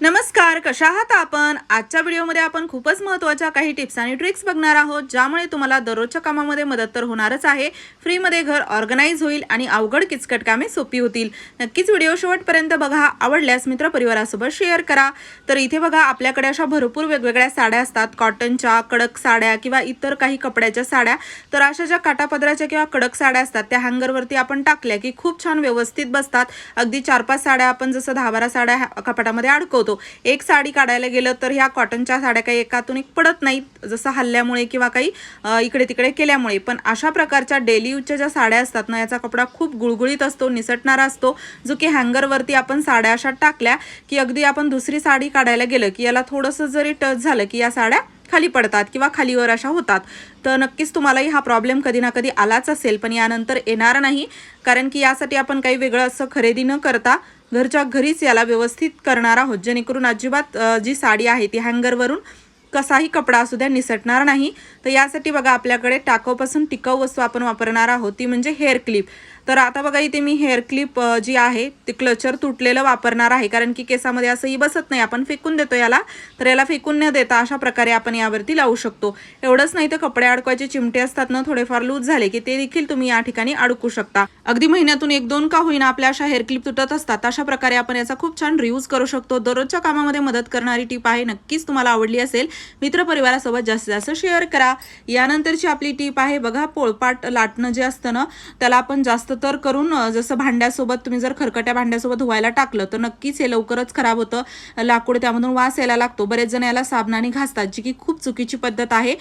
नमस्कार कशा आहात आपण? आजच्या व्हिडिओमध्ये आपण खूपच महत्त्वाच्या काही टिप्स आणि ट्रिक्स बघणार आहोत ज्यामुळे तुम्हाला दररोजच्या कामामध्ये मदत तर होणारच आहे. फ्रीमध्ये घर ऑर्गनाईज होईल आणि अवघड किचकट कामे सोपी होतील. नक्कीच व्हिडिओ शेवटपर्यंत बघा आवडल्यास मित्रपरिवारासोबत शेअर करा. तर इथे बघा आपल्याकडे अशा भरपूर वेगवेगळ्या साड्या असतात. कॉटनच्या कडक साड्या किंवा इतर काही कपड्याच्या साड्या. तर अशा ज्या काटापदराच्या किंवा कडक साड्या असतात त्या हँगरवरती आपण टाकल्या की खूप छान व्यवस्थित बसतात. अगदी चार पाच साड्या आपण जसं दहा बारा साड्या कपाटामध्ये अडकवतो. एक साडी काढायला गेलं तर ह्या कॉटनच्या साड्या काही एकातून एक पडत नाहीत. जसं हल्ल्यामुळे किंवा काही इकडे तिकडे केल्यामुळे. पण अशा प्रकारच्या डेली यूजच्या ज्या साड्या असतात ना याचा कपडा खूप गुळगुळीत असतो निसटणारा असतो. जो की हँगरवरती आपण साड्या अशा टाकल्या की अगदी आपण दुसरी साडी काढायला गेलं की याला थोडंसं जरी टच झालं की या साड्या खाली पडतात किंवा खालीवर अशा होतात. तर नक्कीच तुम्हालाही हा प्रॉब्लेम कधी ना कधी आलाच असेल पण यानंतर येणार नाही. कारण की यासाठी आपण काही वेगळं असं खरेदी न करता घरच्या घरीच याला व्यवस्थित करणार आहोत. जेणेकरून अजिबात जी साडी आहे ती हँगरवरून कसाही कपडा असू द्या निसटणार नाही. तर यासाठी बघा आपल्याकडे टाकाऊपासून टिकाऊ वस्तू आपण वापरणार आहोत. ती म्हणजे हेअर क्लिप. तर आता बघा इथे मी हेअर क्लिप जी आहे ते क्लचर तुटलेलं वापरणार आहे. कारण की केसामध्ये असंही बसत नाही. आपण फेकून देतो याला. तर याला फेकून न देता अशा प्रकारे आपण यावरती लावू शकतो. एवढंच नाही तर कपडे अडकवायचे चिमटे असतात ना थोडेफार लूज झाले की ते देखील तुम्ही या ठिकाणी अडकू शकता. अगदी महिन्यातून एक दोन का होईना आपल्या अशा हेअर क्लिप तुटत असतात. अशा प्रकारे आपण याचा खूप छान रियूज करू शकतो. दररोजच्या कामामध्ये मदत करणारी टीप आहे. नक्कीच तुम्हाला आवडली असेल. मित्रपरिवारासोबत जास्तीत जास्त शेअर करा. यानंतरची आपली टीप आहे बघा पोळपाट लाटणं जे असतं ना त्याला आपण जास्त तर करून जसं भांड्यासोबत तुम्ही जर खरकट्या भांड्यासोबत धुवायला टाकलं तर नक्कीच हे लवकरच खराब होतं. लाकूड त्यामधून वास यायला लागतो. बरेच जण याला साबणाने घासतात जी की खूप चुकीची पद्धत आहे.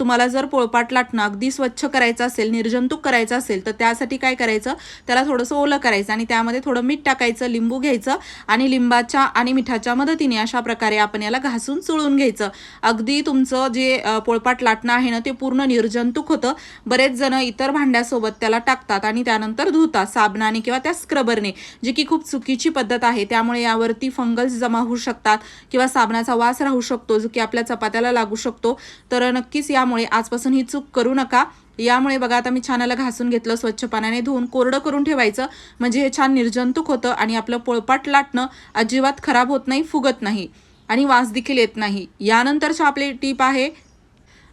तुम्हाला जर पोळपाट लाटणं अगदी स्वच्छ करायचं असेल निर्जंतुक करायचं असेल तर त्यासाठी काय करायचं? त्याला थोडंसं ओलं करायचं आणि त्यामध्ये थोडं मीठ टाकायचं लिंबू घ्यायचं आणि लिंबाच्या आणि मिठाच्या मदतीने अशा प्रकारे आपण याला घासून चुळून घ्यायचं. अगदी तुमचं जे पोळपाट लाटणं आहे ना ते पूर्ण निर्जंतुक होतं. बरेच जण इतर भांड्यासोबत त्याला टाकतात आणि त्यानंतर धुतात साबणाने किंवा त्या स्क्रबरने जी की खूप चुकीची पद्धत आहे. त्यामुळे यावरती फंगल्स जमा होऊ शकतात किंवा साबणाचा वास राहू शकतो जो की आपल्या चपात्याला लागू शकतो. तर नक्कीच यामुळे आजपासून ही चूक करू नका. यामुळे बघा आता मी छानाला घासून घेतलं स्वच्छ पाण्याने धुवून कोरडं करून ठेवायचं. म्हणजे हे छान निर्जंतुक होतं आणि आपलं पोळपाट लाटणं अजिबात खराब होत नाही फुगत नाही आणि वास देखील येत नाही. यानंतरची आपली टीप आहे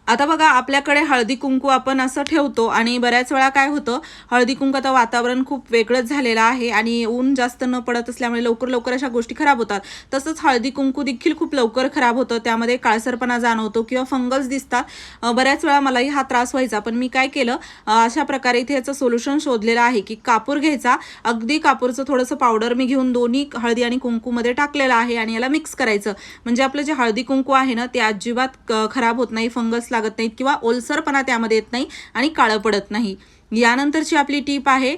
आता बघा आपल्याकडे हळदी कुंकू आपण असं ठेवतो आणि बऱ्याच वेळा काय होतं हळदी कुंकू आता वातावरण खूप वेगळंच झालेलं आहे आणि ऊन जास्त न पडत असल्यामुळे लवकर लवकर अशा गोष्टी खराब होतात. तसंच हळदी कुंकू देखील खूप लवकर खराब होतं त्यामध्ये काळसरपणा जाणवतो किंवा फंगल्स दिसतात. बऱ्याच वेळा मलाही हा त्रास व्हायचा पण मी काय केलं अशा प्रकारे इथे याचं सोल्युशन शोधलेलं आहे की कापूर घ्यायचा. अगदी कापूरचं थोडंसं पावडर मी घेऊन दोन्ही हळदी आणि कुंकूमध्ये टाकलेलं आहे आणि याला मिक्स करायचं. म्हणजे आपलं जे हळदी कुंकू आहे ना ते अजिबात क- खराब होत नाही फंगसला लागत नाहीत किंवा ओलसरपणा त्यामध्ये येत नाही आणि काळं पडत नाही. यानंतरची आपली टीप आहे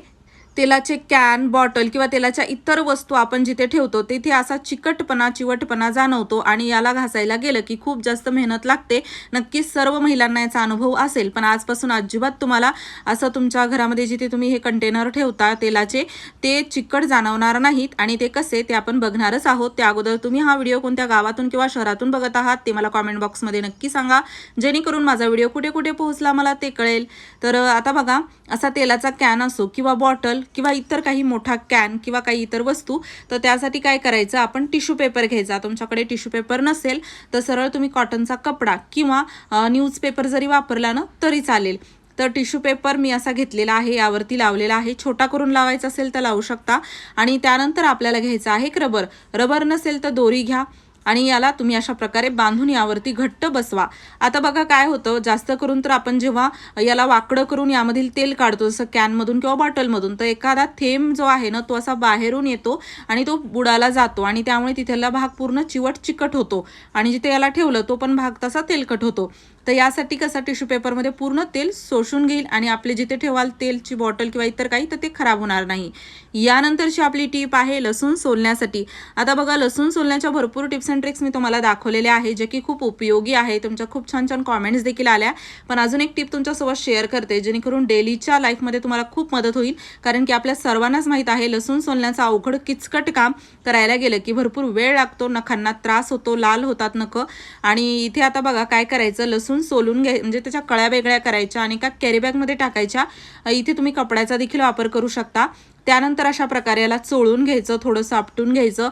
तेलाचे कॅन बॉटल किंवा तेलाच्या इतर वस्तू आपण जिथे ठेवतो तिथे असा चिकटपणा चिवटपणा जाणवतो आणि याला घासायला गेलं की खूप जास्त मेहनत लागते. नक्कीच सर्व महिलांना याचा अनुभव असेल पण आजपासून अजिबात तुम्हाला असं तुमच्या घरामध्ये जिथे तुम्ही हे कंटेनर ठेवता तेलाचे ते चिकट जाणवणार नाहीत आणि ते कसे ते आपण बघणारच आहोत. त्या अगोदर तुम्ही हा व्हिडिओ कोणत्या गावातून किंवा शहरातून बघत आहात ते मला कॉमेंट बॉक्समध्ये नक्की सांगा. जेणेकरून माझा व्हिडिओ कुठे कुठे पोहोचला मला ते कळेल. तर आता बघा असा तेलाचा कॅन असो किंवा बॉटल किंवा इतर काही मोठा कॅन किंवा काही इतर वस्तू तर त्यासाठी काय करायचं? आपण टिश्यू पेपर घ्यायचा. तुमच्याकडे टिश्यू पेपर नसेल तर सरळ तुम्ही कॉटनचा कपडा किंवा न्यूजपेपर जरी वापरला ना तरी चालेल. तर टिश्यू पेपर मी असा घेतलेला आहे यावरती लावलेला आहे. छोटा करून लावायचा असेल तर लावू शकता. आणि त्यानंतर आपल्याला घ्यायचं आहे एक रबर रबर नसेल तर दोरी घ्या. आणि याला तुम्ही अशा प्रकारे बांधून यावरती घट्ट बसवा. आता बघा काय होतं जास्त करून तर आपण जेव्हा याला वाकडं करून यामधील तेल काढतो जसं कॅनमधून किंवा बॉटलमधून तर एखादा थेंब जो आहे ना तो असा बाहेरून येतो आणि तो बुडाला जातो आणि त्यामुळे तिथला भाग पूर्ण चिवट चिकट होतो आणि जिथे याला ठेवलं तो पण भाग तसा तेलकट होतो. तर यासाठी कसं टिश्यू पेपरमध्ये पूर्ण तेल शोषून घेईल आणि आपले जिथे ठेवाल तेलची बॉटल किंवा इतर काही तर ते खराब होणार नाही. यानंतरची आपली टीप आहे लसूण सोलण्यासाठी. आता बघा लसूण सोलण्याच्या भरपूर टिप्स अँड ट्रिक्स मी तुम्हाला दाखवलेले आहे जे की खूप उपयोगी आहे. तुमच्या खूप छान छान कॉमेंट्स देखील आल्या. पण अजून एक टिप तुमच्यासोबत शेअर करते जेणेकरून डेलीच्या लाईफमध्ये तुम्हाला खूप मदत होईल. कारण की आपल्या सर्वांनाच माहीत आहे लसूण सोलण्याचं अवघड किचकट काम करायला गेलं की भरपूर वेळ लागतो नखांना त्रास होतो लाल होतात नखं. आणि इथे आता बघा काय करायचं लसूण सोलून घ्याय म्हणजे त्याच्या कळ्या वेगळ्या करायच्या आणि का कॅरीबॅगमध्ये टाकायच्या. इथे तुम्ही कपड्याचा देखील वापर करू शकता. त्यानंतर अशा प्रकारे याला चोळून घ्यायचं थोडंसं आपटून घ्यायचं.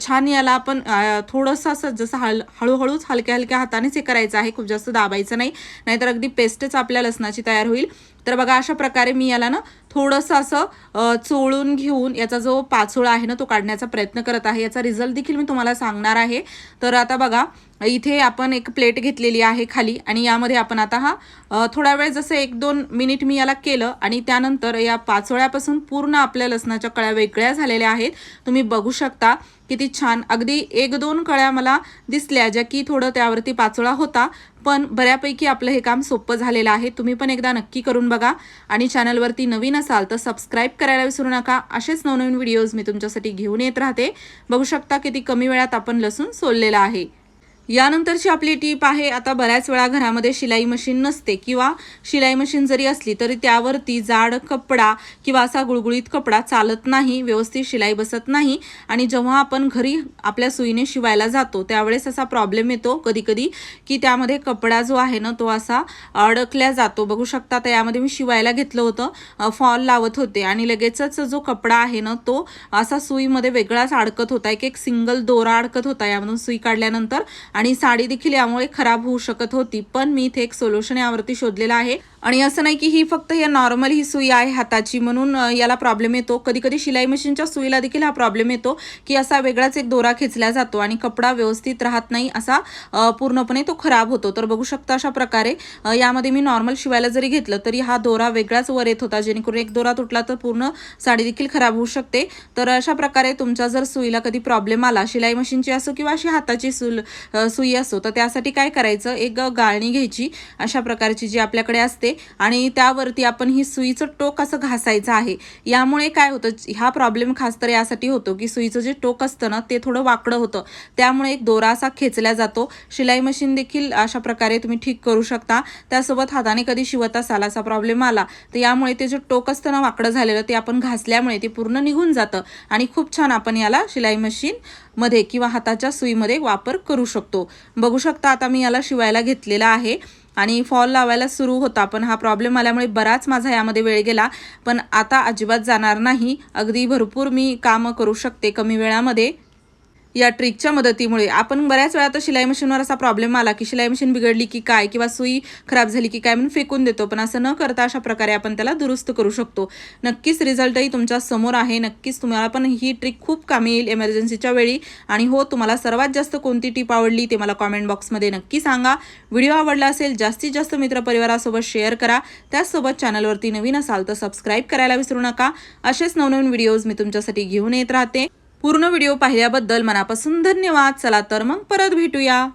छान याला आपण थोडंसं असं जसं हळ हळूहळूच हलक्या हलक्या हातानेच हे करायचं आहे. खूप जास्त दाबायचं नाही. नाहीतर अगदी पेस्टच आपल्या लसणाची तयार होईल. तर बघा अशा प्रकारे मी याला ना थोडंसं असं चोळून घेऊन याचा जो पाचोळा आहे ना तो काढण्याचा प्रयत्न करत आहे. याचा रिझल्ट देखील मी तुम्हाला सांगणार आहे. तर आता बघा इथे आपण एक प्लेट घेतलेली आहे खाली आणि यामध्ये आपण आता हा थोडा वेळ जसं एक दोन मिनिट मी याला केलं आणि त्यानंतर या पाचोळ्यापासून पूर्ण आपल्या लसणाच्या कळ्या वेगळ्या झालेल्या आहेत. तुम्ही बघू शकता. किती छान. अगदी एक दोन कळ्या मला दिसल्या ज्या की थोडं त्यावरती पाचोळा होता पण बऱ्यापैकी आपलं हे काम सोपं झालेलं आहे. तुम्ही पण एकदा नक्की करून बघा आणि चॅनलवरती नवीन असाल तर सबस्क्राईब करायला विसरू नका. असेच नवनवीन व्हिडिओज मी तुमच्यासाठी घेऊन येत राहते. बघू शकता किती कमी वेळात आपण लसूण सोललेला आहे. यानंतरची आपली टीप आहे आता बऱ्याच वेळा घरामध्ये शिलाई मशीन नसते किंवा शिलाई मशीन जरी असली तरी त्यावरती जाड कपडा किंवा असा गुळगुळीत कपडा चालत नाही व्यवस्थित शिलाई बसत नाही आणि जेव्हा आपण घरी आपल्या सुईने शिवायला जातो त्यावेळेस असा प्रॉब्लेम येतो कधी कधी की त्यामध्ये कपडा जो आहे ना तो असा अडकल्या जातो. बघू शकता तर यामध्ये मी शिवायला घेतलं होतं फॉल लावत होते आणि लगेचच जो कपडा आहे ना तो असा सुईमध्ये वेगळाच अडकत होता. एक एक सिंगल दोरा अडकत होता यामधून सुई काढल्यानंतर आणि साडी देखील यामुळे खराब होऊ शकत होती पण मी इथे एक सोल्युशन यावरती शोधलेलं आहे. आणि असं नाही की ही फक्त या नॉर्मल ही सुई आहे हाताची म्हणून याला प्रॉब्लेम येतो. कधी कधी शिलाई मशीनच्या सुईला देखील हा प्रॉब्लेम येतो की असा वेगळाच एक दोरा खेचला जातो आणि कपडा व्यवस्थित राहत नाही असा पूर्णपणे तो खराब होतो. तर बघू शकता अशा प्रकारे यामध्ये मी नॉर्मल शिवायला जरी घेतलं तरी हा दोरा वेगळाच वर येत होता. जेणेकरून एक दोरा तुटला तर पूर्ण साडी देखील खराब होऊ शकते. तर अशा प्रकारे तुमच्या जर सुईला कधी प्रॉब्लेम आला शिलाई मशीनची असो किंवा अशी हाताची सुल सुई असो तर त्यासाठी काय करायचं? एक गाळणी घ्यायची अशा प्रकारची जी आपल्याकडे असते आणि त्यावरती आपण ही सुईचं टोक असं घासायचं आहे. यामुळे काय होतं हा प्रॉब्लेम खास तर यासाठी होतो की सुईचं जे टोक असतं ना ते थोडं वाकडं होतं. त्यामुळे एक दोरा असा खेचला जातो. शिलाई मशीन देखील अशा प्रकारे तुम्ही ठीक करू शकता. त्यासोबत हाताने कधी शिवत असाल असा प्रॉब्लेम आला तर यामुळे ते जे टोक असतं ना वाकडं झालेलं ते आपण घासल्यामुळे ते पूर्ण निघून जातं. आणि खूप छान आपण याला शिलाई मशीनमध्ये किंवा हाताच्या सुईमध्ये वापर करू शकतो. शकतो. बघू शकता आता मी याला शिवायला घेतलेला आहे आणि फॉल लावायला सुरू होता पण हा प्रॉब्लेम आल्यामुळे बराच माझा यामध्ये वेळ गेला. पण आता अजिबात जाणार नाही. अगदी भरपूर मी कामं करू शकते कमी वेळामध्ये. या ट्रिकच्या मदतीमुळे. आपण बऱ्याच वेळा तर शिलाई मशीनवर असा प्रॉब्लेम आला की शिलाई मशीन बिघडली की काय किंवा सुई खराब झाली की काय म्हणून फेकून देतो. पण असं न करता अशा प्रकारे आपण त्याला दुरुस्त करू शकतो. नक्कीच रिझल्टही तुमच्यासमोर आहे. नक्कीच तुम्हाला पण ही ट्रिक खूप कामी येईल एमर्जन्सीच्या वेळी. आणि हो तुम्हाला सर्वात जास्त कोणती टीप आवडली ते मला कॉमेंट बॉक्समध्ये नक्की सांगा. व्हिडिओ आवडला असेल जास्तीत जास्त मित्रपरिवारासोबत शेअर करा. त्याचसोबत चॅनलवरती नवीन असाल तर सबस्क्राईब करायला विसरू नका. असेच नवनवीन व्हिडिओज मी तुमच्यासाठी घेऊन येत राहते. पूर्ण व्हिडिओ पाहिल्याबद्दल मनापासून धन्यवाद. चला तर मग परत भेटूया.